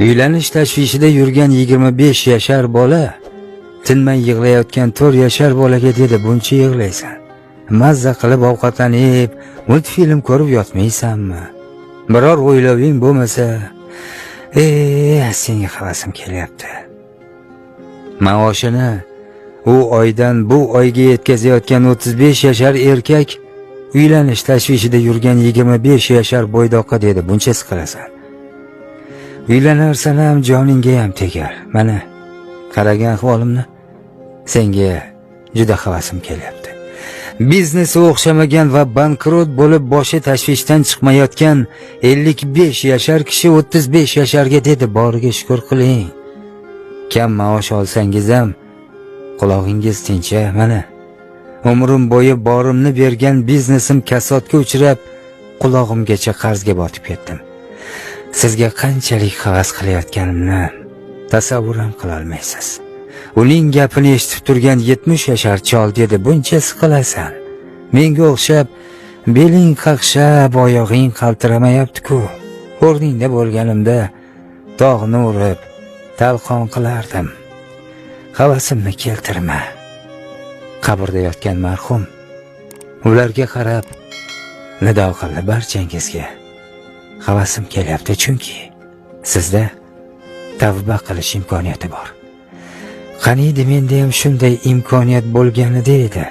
uylanish tashvishida yurgan 25 yashar bola tinmay yig'layotgan 4 yashar bolaga dedi buncha yig'laysan. Mazza qilib ovqatlanib multfilm ko'rib yotmaysanmi? Biror o'yloving bo'lmasa e senga havasim kelyapti. Maoshini u oydan bu oyga yetkazayotgan 35 yashar erkak uylanish tashvishida yurgan 25 yashar bo'ydoqqa dedi buncha siqilasan uylanarsan ham joningga ham tegar. Mana qaragan ahvolimni senga juda havasim kelyapti. Biznesi o'xshamagan va bankrot bo'lib boshi tashvishdan chiqmayotgan 55 yashar kishi 35 yasharga dedi. Boriga shukur qiling. Kam maosh olsangiz ham qulog'ingiz tincha. Mana umrim bo'yi borimni bergan biznesim kasodga uchrab qulog'imgacha qarzga botib ketdim. Sizga qanchalik havas qilayotganimni tasavvur ham qilolmaysiz. Uning gapini eshitib turgan 70 yashar chol dedi buncha siqilasan. Menga o'xshab beling qaqshab oyog'ing qaltiramayaptiku. O'rningda bo'lganimda tog'ni urib talqon qilardim. Havasimni keltirma. Qabrda yotgan marhum ularga qarab nido qildi barchangizga. Havasim kelyapti chunki sizda tavba qilish imkoniyati bor. Qaniydi menda ham shunday imkoniyat bo'lganida edi.